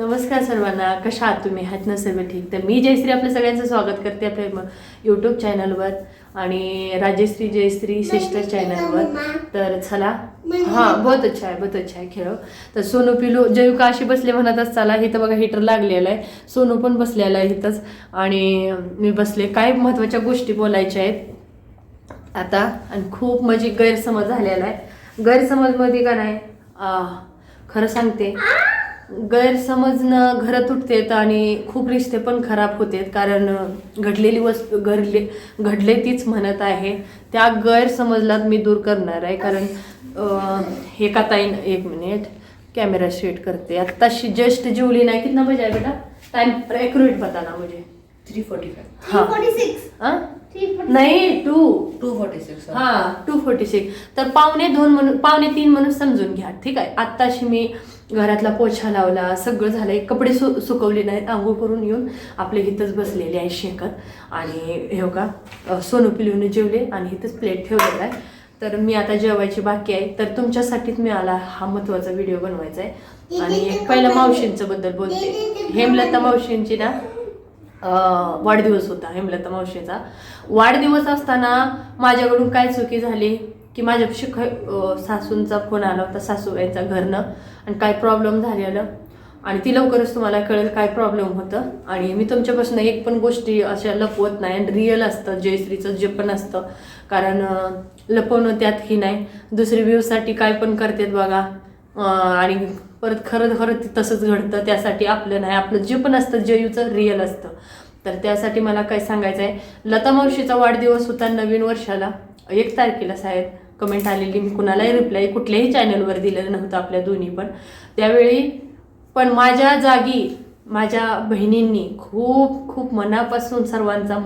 नमस्कार सर्वांना कशा आहात तुम्ही? आहात ना सर्व ठीक? तर मी जयश्री आपल्या सगळ्यांचं स्वागत करते आपल्या यूट्यूब चॅनलवर आणि राजश्री जयश्री सिस्टर चॅनलवर तर चला. हां बहुत अच्छा आहे बहुत अच्छा आहे खेळ. तर सोनू पिलू जयू का अशी बसले म्हणतच चला इथं बघा हिटर लागलेलं आहे. सोनू पण बसलेला आहे इथंच. आणि मी बसले. काय महत्त्वाच्या गोष्टी बोलायच्या आहेत. आता आणि खूप म्हणजे गैरसमज झालेला आहे. गैरसमजमध्ये का नाही? खरं सांगते. गैरसमजनं घरं तुटतेत आणि खूप रिश्ते पण खराब होतेत. कारण घडलेली वस्तू घडले घडले तीच म्हणत आहे. त्या गैरसमजला मी दूर करणार आहे. कारण एका ताईन एक मिनिट. कॅमेरा सेट करते. आत्ताशी जस्ट जेवली नाही कितना बजे आहे बेटा? टाइम एक्युरेट बताना मुझे. थ्री फोर्टी फाइव हाँ. 346 हाँ? 346 नाही टू. टू फोर्टी सिक्स हा. Two forty six. तर पावणे दोन म्हणून पावणे तीन म्हणून समजून घ्या ठीक आहे? आत्ताशी मी घरातला पोछा लावला सगळं झालंय कपडे सु सुकवले नाहीत आंघोळ करून येऊन आपल्या इथंच बसलेले आहे शेकत आणि हे का सोनू पिलूने जेवले आणि इथंच प्लेट ठेवलेला आहे. तर मी आता जेवायची बाकी आहे. तर तुमच्यासाठीच मी आला हा महत्त्वाचा व्हिडिओ बनवायचा आहे. आणि पहिला मावशींचं बद्दल बोलते. हेमलता मावशींची ना वाढदिवस होता हेमलता मावशीचा. वाढदिवस असताना माझ्याकडून काय चुकी झाली? की माझ्यापाशी ख सासूंचा फोन आला होता सासूबाईंचा घरनं. आणि काय प्रॉब्लेम झालेलं? आणि ती लवकरच तुम्हाला कळेल काय प्रॉब्लेम होतं. आणि मी तुमच्यापासून एक पण गोष्टी अशा लपवत नाही आणि रिअल असतं जयश्रीचं जे पण असतं. कारण लपवणं त्यात ही नाही. दुसरी व्ह्यूसाठी काय पण करतात बघा. आणि परत खरं खरं ते तसंच घडतं त्यासाठी आपलं नाही आपलं जे पण असतं जयूचं रिअल असतं. तर त्यासाठी मला काय सांगायचं आहे लता मावशीचा वाढदिवस होता नवीन वर्षाला. एक तारखेला साहेब कमेंट आलेली मी कुणालाही रिप्लाय कुठल्याही चॅनलवर दिलेलं नव्हतं आपल्या दोन्ही पण. त्यावेळी पण माझ्या जागी माझ्या बहिणींनी खूप खूप मनापासून सर्वांचा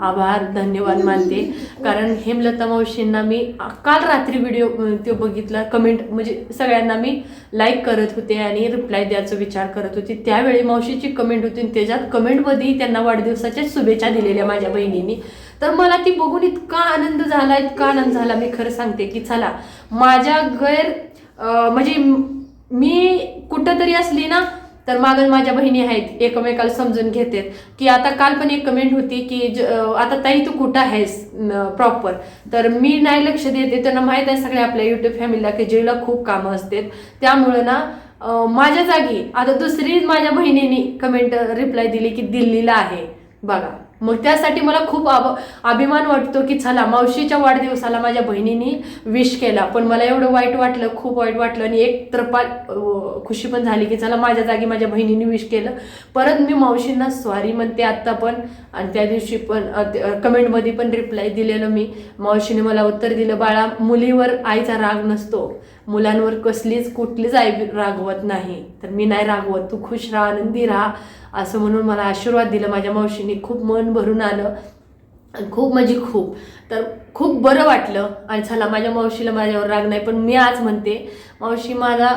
आभार धन्यवाद मानते. कारण हेमलता मावशींना मी काल रात्री व्हिडिओ तो बघितला. कमेंट म्हणजे सगळ्यांना मी लाईक करत होते आणि रिप्लाय द्यायचा विचार करत होते. त्यावेळी मावशीची कमेंट होती आणि त्याच्यात कमेंटमध्येही त्यांना वाढदिवसाच्या शुभेच्छा दिलेल्या माझ्या बहिणींनी. तर मला ती बघून इतका आनंद झाला इतका आनंद झाला. मी खरं सांगते की चला माझ्या गैर म्हणजे मी कुठं तरी असली ना तर मागं माझ्या बहिणी आहेत एकमेकाला समजून घेतात. की आता काल पण एक कमेंट होती की ज आता ताई तू कुठं आहेस प्रॉपर तर मी नाही लक्ष देते त्यांना माहीत आहे सगळ्या आपल्या युट्यूब फॅमिलीला की जेला खूप कामं असतात. त्यामुळं ना माझ्या जागी आता दुसरी माझ्या बहिणीने कमेंट रिप्लाय दिली की दिल्लीला आहे. बघा. मग त्यासाठी मला खूप अभ अभिमान वाटतो की चला मावशीच्या वाढदिवसाला माझ्या बहिणीने विश केला. पण मला एवढं वाईट वाटलं खूप वाईट वाटलं आणि एक तरपाल खुशी पण झाली की चला माझ्या जागी माझ्या बहिणीने विश केलं. परत मी मावशींना सॉरी म्हणते आत्ता पण आणि त्या दिवशी पण कमेंटमध्ये पण रिप्लाय दिलेलं मी. मावशीने मला उत्तर दिलं बाळा मुलीवर आईचा राग नसतो. मुलांवर कसलीच कुठलीच आई रागवत नाही. तर मी नाही रागवत. तू खुश राहा आनंदी राहा असं म्हणून मला आशीर्वाद दिला. माझ्या मावशीने खूप मन भरून आलं. आणि खूप म्हणजे खूप. तर खूप बरं वाटलं. आणि चला माझ्या मावशीला माझ्यावर राग नाही पण मी आज म्हणते मावशी माझा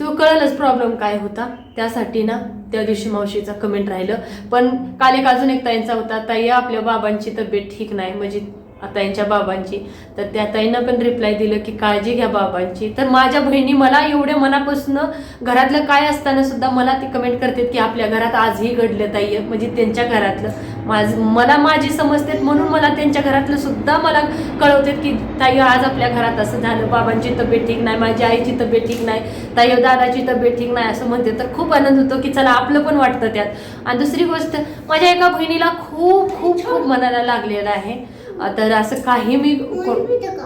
तो कळलंच प्रॉब्लेम काय होता? त्यासाठी ना त्या दिवशी मावशीचा कमेंट राहिलं. पण काल एक अजून एक ताईंचा होता. ताई आपल्या बाबांची तब्येत ठीक नाही. म्हणजे ताईंच्या बाबांची. तर त्या ताईनं पण रिप्लाय दिलं की काळजी घ्या बाबांची. तर माझ्या बहिणी मला एवढे मनापासून घरातलं काय असताना सुद्धा मला ती कमेंट करतात की आपल्या घरात आजही घडलं ताई म्हणजे त्यांच्या घरातलं. माझ मला माझी समजतात म्हणून मला त्यांच्या घरातलं सुद्धा मला कळवतात की ताई आज आपल्या घरात असं झालं. बाबांची तब्येत ठीक नाही माझ्या आईची तब्येत ठीक नाही ताई दादाची तब्येत ठीक नाही असं म्हणते तर खूप आनंद होतो की चला आपलं पण वाटतं त्यात. आणि दुसरी गोष्ट माझ्या एका बहिणीला खूप खूप खूप मनाला लागलेलं आहे. तर असं काही मी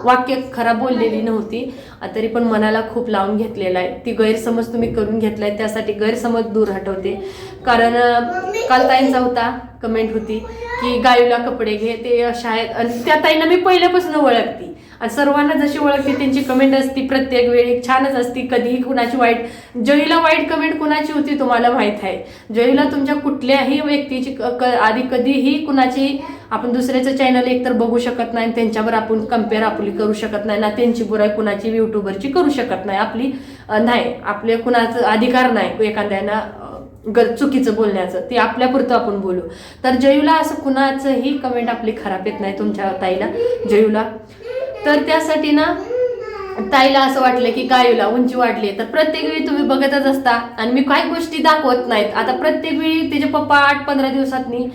वाक्य खराब बोललेली नव्हती. तरी पण मनाला खूप लावून घेतलेला आहे. ती गैरसमज तुम्ही करून घेतलाय त्यासाठी गैरसमज दूर हटवते. कारण काल ताईंचा होता कमेंट होती की गायूला कपडे घे ते शाळेत आणि त्या ताईंना मी पहिल्यापासून ओळखती. आणि सर्वांना जशी ओळखते त्यांची कमेंट असती प्रत्येक वेळी. छानच असती. कधीही कुणाची वाईट जयला वाईट कमेंट कुणाची होती तुम्हाला माहीत आहे. जयला तुमच्या कुठल्याही व्यक्तीची क- क- आधी कधीही कुणाची आपण दुसऱ्याचं चॅनल एकतर बघू शकत नाही आणि त्यांच्यावर आपण कंपेअर आपली करू शकत नाही ना त्यांची बुराई कुणाची युट्यूबरची करू शकत नाही. आपली नाही आपले कुणाचं अधिकार नाही एखाद्याना ग चुकीचं बोलण्याचं. ते आपल्यापुरतं आपण बोलू. तर जयूला असं कुणाचंही कमेंट आपली खराब येत नाही तुमच्या ताईला. जयूला. तर त्यासाठी ना ताईला असं वाटलं की कायूला उंची वाढली तर प्रत्येक वेळी तुम्ही बघतच असता. आणि मी काही गोष्टी दाखवत नाहीत. आता प्रत्येक वेळी तिचे पप्पा आठ पंधरा दिवसातनी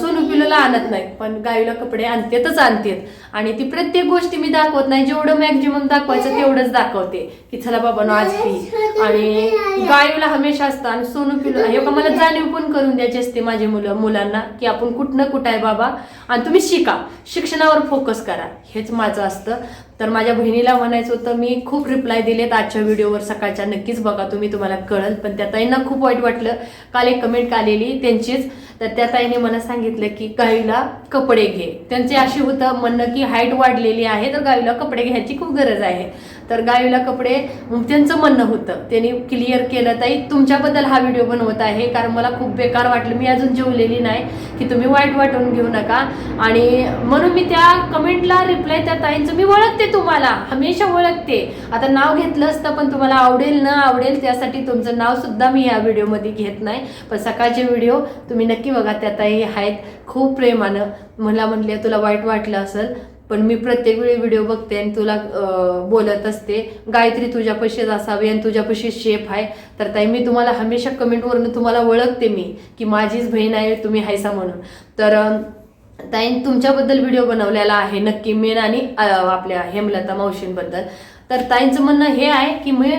सोनू पिलूला आणत नाहीत. पण गायूला कपडे आणतेतच आणतेत. आणि ती प्रत्येक गोष्टी मी दाखवत नाही. जेवढं मॅक्झिमम दाखवायचं तेवढंच दाखवते. की चला बाबा नो आज पी आणि गायूला हमेशा असतं. आणि सोनू पिलू हे मला जाणीव पण करून द्यायची असते माझी मुलं मुलांना की आपण कुठनं कुठं आहे बाबा. आणि तुम्ही शिका. शिक्षणावर फोकस करा. हेच माझं असतं. तर माझ्या बहिणीला म्हणायचं होतं मी खूप रिप्लाय दिलेत आजच्या व्हिडिओवर सकाळच्या. नक्कीच बघा तुम्ही तुम्हाला कळल. पण त्या ताईंना खूप वाईट वाटलं. काल एक कमेंट आलेली त्यांचीच. तर त्या ताईने मला सांगितलं की गाईला कपडे घे. त्यांचे असे होतं म्हणणं की हाईट वाढलेली आहे तर गाईला कपडे घ्यायची खूप गरज आहे. तर गावीला कपडे त्यांचं म्हणणं होतं. त्यांनी क्लिअर केलं ताई तुमच्याबद्दल हा व्हिडिओ बनवत आहे. कारण मला खूप बेकार वाटलं. मी अजून जेवलेली नाही की तुम्ही वाईट वाटून घेऊ नका. आणि म्हणून मी त्या कमेंटला रिप्लाय त्या ताईंचं मी ओळखते तुम्हाला. हमेशा ओळखते. आता नाव घेतलं असतं पण तुम्हाला आवडेल न आवडेल त्यासाठी तुमचं नाव सुद्धा मी या व्हिडिओमध्ये घेत नाही. पण सकाळचे व्हिडिओ तुम्ही नक्की बघा. त्या ताई आहेत खूप प्रेमानं. मला म्हणले तुला वाईट वाटलं असेल पण मी प्रत्येक वेळी व्हिडिओ बघते आणि तुला बोलत असते गायत्री तुझ्यापाशीच असावी आणि तुझ्यापाशी शेफ आहे. तर ताई मी तुम्हाला हमेशा कमेंटवरून तुम्हाला ओळखते मी की माझीच बहीण आहे तुम्ही हायसा म्हणून. तर अं, ताईन तुमच्याबद्दल व्हिडिओ बनवलेला आहे नक्की मेन आणि आपल्या हेमलता मावशींबद्दल. तर ताईंचं म्हणणं हे आहे की मी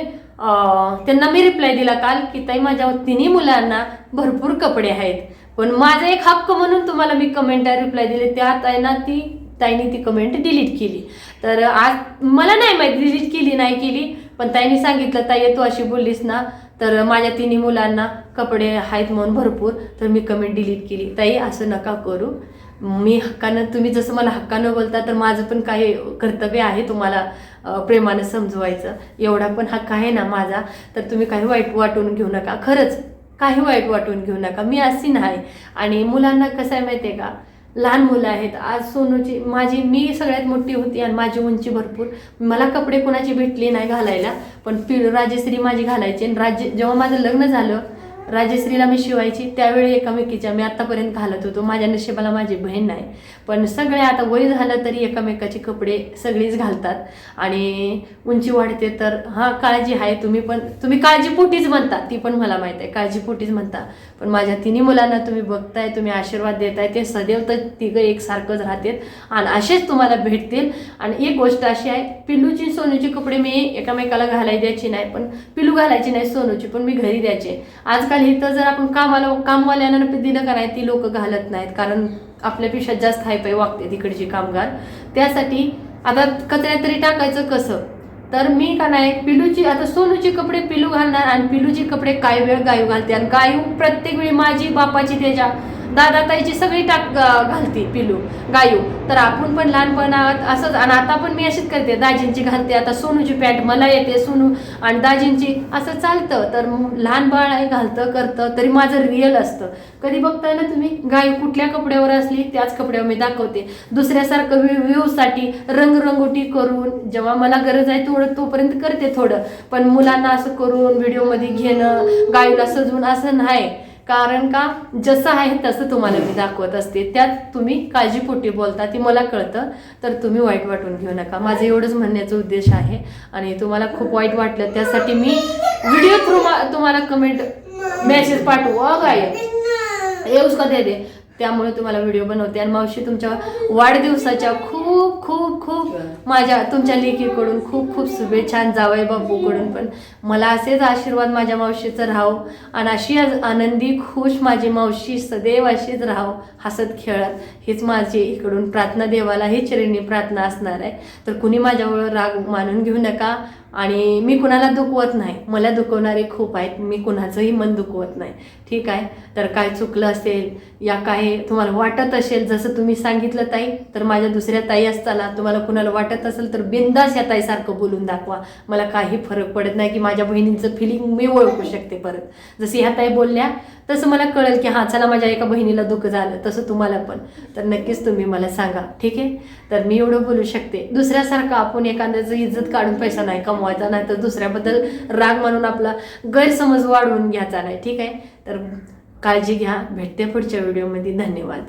त्यांना मी रिप्लाय दिला काल की ताई माझ्या तिन्ही मुलांना भरपूर कपडे आहेत पण माझा एक हक्क म्हणून तुम्हाला मी कमेंट रिप्लाय दिले. त्या ताईंना ती ताईने ती कमेंट डिलीट केली. तर आज मला नाही माहिती डिलीट केली नाही केली पण ताईने सांगितलं ताई तू अशी बोललीस ना तर माझ्या तिन्ही मुलांना कपडे आहेत म्हणून भरपूर तर मी कमेंट डिलीट केली. ताई असं नका करू. मी हक्कानं तुम्ही जसं मला हक्कानं बोलता तर माझं पण काही कर्तव्य आहे तुम्हाला प्रेमानं समजवायचं. एवढा पण हक्क आहे ना माझा तर तुम्ही काही वाईट वाटून घेऊ नका. खरंच काही वाईट वाटून घेऊ नका. मी अशी नाही आणि मुलांना कसं आहे माहिती आहे का लहान मुलं आहेत. आज सोनूची माझी मी सगळ्यात मोठी होती आणि माझी उंची भरपूर. मला कपडे कोणाची भेटली नाही घालायला पण पि राजश्री माझी घालायची आणि राज्य जेव्हा माझं लग्न झालं राजश्रीला मी शिवायची त्यावेळी एकामेकीच्या मी आतापर्यंत घालत होतो. माझ्या नशिबाला माझी बहीण नाही. पण सगळे आता वय झालं तरी एकामेकाचे कपडे सगळीच घालतात. आणि उंची वाढते तर हां काळजी आहे तुम्ही पण. तुम्ही काळजीपोटीच म्हणता ती पण मला माहीत आहे काळजीपोटीच म्हणता. पण माझ्या तिन्ही मुलांना तुम्ही बघताय तुम्ही आशीर्वाद देताय ते सदैव तर तिघं एकसारखंच राहतात आणि असेच तुम्हाला भेटतील. आणि एक गोष्ट अशी आहे पिल्लूची सोनूची कपडे मी एकामेकाला घालाय द्यायची नाही पण पिल्लू घालायची नाही सोनूची पण मी घरी द्यायचे. आजकाल इथं जर आपण कामाला कामवाल्यांना दिलं का नाही ती लोक घालत नाहीत. कारण आपल्यापेक्षा जास्त हायपाय वागते तिकडचे कामगार. त्यासाठी आता कचऱ्यात तरी टाकायचं कसं? तर मी का नाही पिलूची आता सोनूचे कपडे पिलू घालणार आणि पिलूचे कपडे काय वेळ गायू घालते? आणि गायू प्रत्येक वेळी माझी बापाची त्याच्या दादा ताईची सगळी टाक घालते पिलू गायू. तर आपण पण लहानपणात असंच आणि आता पण मी अशीच करते दाजींची घालते. आता सोनूची पॅन्ट मला येते सोनू आणि दाजींची असं चालतं. तर लहान बाळ आहे घालतं करतं तरी माझं रिअल असतं. कधी बघताय ना तुम्ही गायू कुठल्या कपड्यावर असली त्याच कपड्यावर मी दाखवते. दुसऱ्यासारखं व्ह्यूसाठी रंगरंगोटी करून जेव्हा मला गरज आहे तेवढं तोपर्यंत करते थोडं. पण मुलांना असं करून व्हिडिओमध्ये घेणं गायूला सजवून असं नाही. कारण का जसं आहे तसं तुम्हाला मी दाखवत असते. त्यात तुम्ही काळजीपोटी बोलता ती मला कळतं. तर तुम्ही वाईट वाटून घेऊ नका. माझं एवढंच म्हणण्याचा उद्देश आहे. आणि तुम्हाला खूप वाईट वाटलं त्यासाठी मी व्हिडिओ थ्रू तुम्हाला कमेंट मेसेज पाठवू. अ येऊच का दे दे? त्यामुळे तुम्हाला व्हिडिओ बनवते. आणि मावशी तुमच्या वाढदिवसाच्या खूप खूप खूप माझ्या तुमच्या लेकीकडून खूप खूप शुभेच्छा जावई बापूकडून पण मला असेच आशीर्वाद माझ्या मावशीचं राहावं आणि अशी आनंदी खुश माझी मावशी सदैव अशीच राहावं हसत खेळत. हीच माझी इकडून प्रार्थना देवाला ही चरणी प्रार्थना असणार आहे. तर कुणी माझ्यावर राग मानून घेऊ नका आणि मी कुणाला दुखवत नाही. मला दुखवणारे खूप आहेत मी कुणाचंही मन दुखवत नाही. ठीक आहे? तर काय चुकलं असेल या काय तुम्हाला वाटत असेल जसं तुम्ही सांगितलं ताई तर माझ्या दुसऱ्या ताई असताना तुम्हाला कुणाला वाटत असेल तर बिंदास या ताईसारखं बोलून दाखवा. मला काही फरक पडत नाही की माझ्या बहिणींचं फिलिंग मी ओळखू शकते परत. जशी ह्या ताई बोलल्या तसं मला कळेल की हां चला माझ्या एका बहिणीला दुःख झालं तसं तुम्हाला पण. तर नक्कीच तुम्ही मला सांगा ठीक आहे? तर मी एवढं बोलू शकते. दुसऱ्यासारखं आपण एखाद्याचं इज्जत काढून पैसा नाही कमवायचा नाही तर दुसऱ्याबद्दल राग मानून आपला गैरसमज वाढवून घ्यायचा नाही ठीक आहे? तर काळजी घ्या. भेटते पुढच्या व्हिडिओमध्ये धन्यवाद.